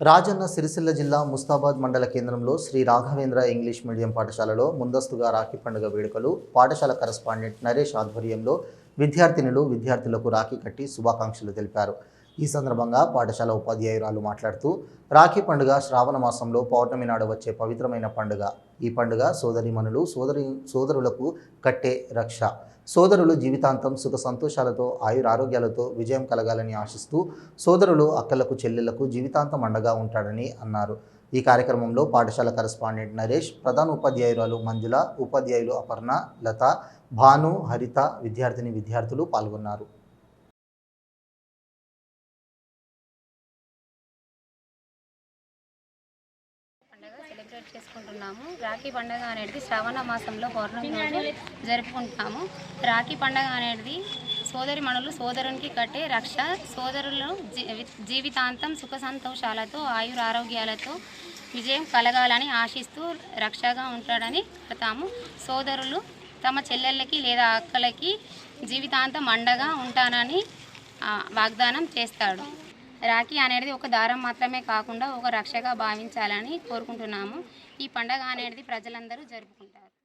రాజన్న సిరిసిల్ల జిల్లా ముస్తాబాద్ మండల కేంద్రంలో శ్రీ రాఘవేంద్ర ఇంగ్లీష్ మీడియం పాఠశాలలో ముందస్తుగా రాఖీ పండుగ వేడుకలు పాఠశాల కరస్పాండెంట్ నరేష్ ఆధ్వర్యంలో విద్యార్థినులు విద్యార్థులకు రాఖీ కట్టి శుభాకాంక్షలు తెలిపారు. ఈ సందర్భంగా పాఠశాల ఉపాధ్యాయురాలు మాట్లాడుతూ రాఖీ పండుగ శ్రావణ మాసంలో పౌర్ణమి నాడు వచ్చే పవిత్రమైన పండుగ. ఈ పండుగ సోదరిమణులు సోదరి సోదరులకు కట్టే రక్ష. సోదరులు జీవితాంతం సుఖ సంతోషాలతో ఆయురారోగ్యాలతో విజయం కలగాలని ఆశిస్తూ సోదరులు అక్కలకు చెల్లెళ్ళకు జీవితాంతం అండగా ఉంటాడని అన్నారు. ఈ కార్యక్రమంలో పాఠశాల కరస్పాండెంట్ నరేష్ ప్రధాన ఉపాధ్యాయురాలు మంజుల ఉపాధ్యాయులు అపర్ణ లత భాను హరిత విద్యార్థిని విద్యార్థులు పాల్గొన్నారు. సెలబ్రేట్ చేసుకుంటున్నాము. రాఖీ పండుగ అనేది శ్రావణ మాసంలో పౌర్ణమి రోజు జరుపుకుంటాము. రాఖీ పండుగ అనేది సోదరి మణులు సోదరునికి కట్టే రక్ష. సోదరులు జీ- జీవితాంతం సుఖ సంతోషాలతో ఆయుర ఆరోగ్యాలతో విజయం కలగాలని ఆశిస్తూ రక్షగా ఉంటాడని చెప్తాము సోదరులు తమ చెల్లెళ్ళకి లేదా అక్కలకి జీవితాంతం అండగా ఉంటానని వాగ్దానం చేస్తాడు. రాఖీ అనేది ఒక దారం మాత్రమే కాకుండా ఒక రక్షగా భావించాలని కోరుకుంటున్నాము. ఈ పండగ అనేది ప్రజలందరూ జరుపుకుంటారు.